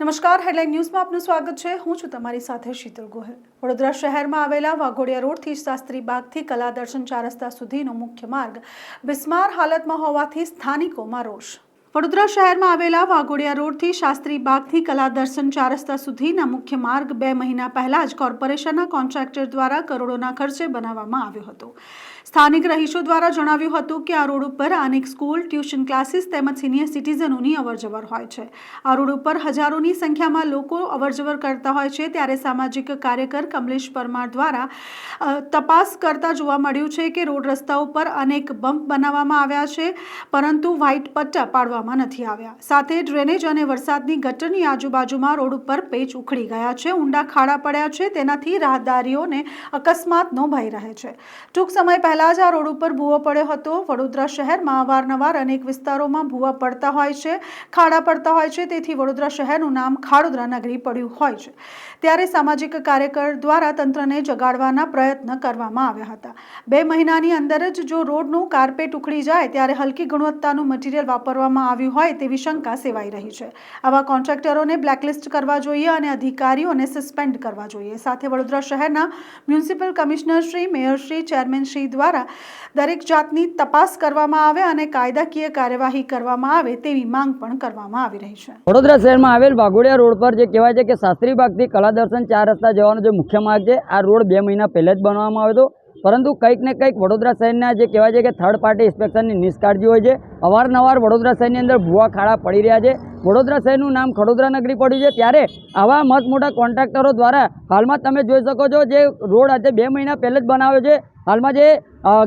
નમસ્કાર હેડલાઇન ન્યૂઝમાં આપનું સ્વાગત છે. હું છું તમારી સાથે શીતલ ગોહિલ. વડોદરા શહેરમાં આવેલા વાઘોડિયા રોડથી શાસ્ત્રી બાગથી કલા દર્શન ચાર રસ્તા સુધીનો મુખ્ય માર્ગ બિસ્માર હાલતમાં હોવાથી સ્થાનિકોમાં રોષ. વડોદરા શહેરમાં આવેલા વાઘોડિયા રોડથી શાસ્ત્રી બાગથી કલા દર્શન ચાર રસ્તા સુધીના મુખ્ય માર્ગ બે મહિના પહેલા જ કોર્પોરેશનના કોન્ટ્રાક્ટર દ્વારા કરોડોના ખર્ચે બનાવવામાં આવ્યો હતો. સ્થાનિક રહીશો દ્વારા જણાવ્યું હતું કે આ રોડ ઉપર અનેક સ્કૂલ, ટ્યુશન ક્લાસીસ તેમજ સિનિયર સિટીઝનોની અવરજવર હોય છે. આ રોડ ઉપર હજારોની સંખ્યામાં લોકો અવરજવર કરતા હોય છે. ત્યારે સામાજિક કાર્યકર કમલેશ પરમાર દ્વારા તપાસ કરતા જોવા મળ્યું છે કે રોડ રસ્તા ઉપર અનેક બમ્પ બનાવવામાં આવ્યા છે, પરંતુ વ્હાઇટ પટ્ટા પાડવામાં નથી આવ્યા. સાથે ડ્રેનેજ અને વરસાદની ગટરની આજુબાજુમાં રોડ ઉપર પેચ ઉખડી ગયા છે, ઊંડા ખાડા પડ્યા છે, તેનાથી રાહદારીઓને અકસ્માતનો ભય રહે છે. ટૂંક સમય પહેલા જ આ રોડ ઉપર ભૂવો પડ્યો હતો. વડોદરા શહેરમાં અવારનવાર અનેક વિસ્તારોમાં ભૂવા પડતા હોય છે, ખાડા પડતા હોય છે, તેથી વડોદરા શહેરનું નામ ખાડોદરા નગરી પડ્યું હોય છે. ત્યારે સામાજિક કાર્યકર દ્વારા તંત્રને જગાડવાના પ્રયત્ન કરવામાં આવ્યા હતા. બે મહિનાની અંદર જ જો રોડનું કાર્પેટ ઉખડી જાય, ત્યારે હલકી ગુણવત્તાનું મટીરિયલ વાપરવામાં આવ્યું હોય તેવી શંકા સેવાઈ રહી છે. આવા કોન્ટ્રાક્ટરોને બ્લેકલિસ્ટ કરવા જોઈએ અને અધિકારીઓને સસ્પેન્ડ કરવા જોઈએ. સાથે વડોદરા શહેરના municipal commissioner Shri, mayor chairman Shri દ્વારા દરેક જાતની તપાસ કરવામાં આવે અને કાયદાકીય કાર્યવાહી કરવામાં આવે તેવી માંગ પણ કરવામાં આવી રહી છે. વડોદરા શહેરમાં આવેલ વાઘોડિયા રોડ પર જે કહેવાય છે કે શાસ્ત્રીબાગથી કલા દર્શન ચાર રસ્તા જવાનો જે મુખ્ય માર્ગ છે, આ રોડ બે મહિના પહેલાં જ બનાવવામાં આવ્યો હતો. પરંતુ કંઈક ને કંઈક વડોદરા શહેરના જે કહેવાય છે કે થર્ડ પાર્ટી ઇન્સ્પેક્શનની નિષ્કાળજી હોય છે. અવારનવાર વડોદરા શહેરની અંદર ભૂવા ખાડા પડી રહ્યા છે. વડોદરા શહેરનું નામ ખડોદરા નગરી પડ્યું છે. ત્યારે આવા મત મોટા કોન્ટ્રાક્ટરો દ્વારા હાલમાં તમે જોઈ શકો છો જે રોડ આજે બે મહિના પહેલાં જ બનાવ્યો છે. હાલમાં જે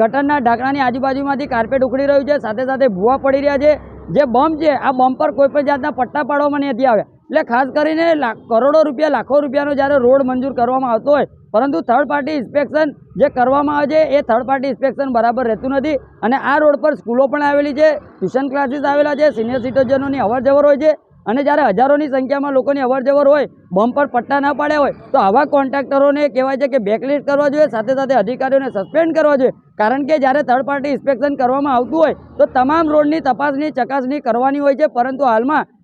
ગટરના ઢાંકણાની આજુબાજુમાંથી કાર્પેટ ઉખડી રહ્યું છે. સાથે સાથે ભૂવા પડી રહ્યા છે. જે બમ્પ છે, આ બમ્પ પર કોઈ પણ જાતના પટ્ટા પાડવામાં નથી આવ્યા. એટલે ખાસ કરીને કરોડો રૂપિયા, લાખો રૂપિયાનો જ્યારે રોડ મંજૂર કરવામાં આવતો હોય પરંતુ થર્ડ પાર્ટી ઇન્સ્પેક્શન જે કરવામાં આવે છે, એ થર્ડ પાર્ટી ઇન્સ્પેક્શન બરાબર રહેતું નથી અને આ રોડ પર સ્કૂલો પણ આવેલી છે ટ્યુશન ક્લાસીસ આવેલા છે સિનિયર સિટીઝનોની અવર જવર હોય છે અને જ્યારે હજારોની સંખ્યામાં લોકોની અવર જવર હોય બમ્પ પર પટ્ટા ના પાડ્યા હોય, તો આવા કોન્ટ્રાક્ટરોને કહેવાય છે કે બેકલિસ્ટ કરવા જોઈએ, સાથે સાથે અધિકારીઓને સસ્પેન્ડ કરવા જોઈએ. કારણ કે જ્યારે થર્ડ પાર્ટી ઇન્સ્પેક્શન કરવામાં આવતું હોય, તો તમામ રોડની તપાસની, ચકાસણી કરવાની હોય છે, પરંતુ હાલમાં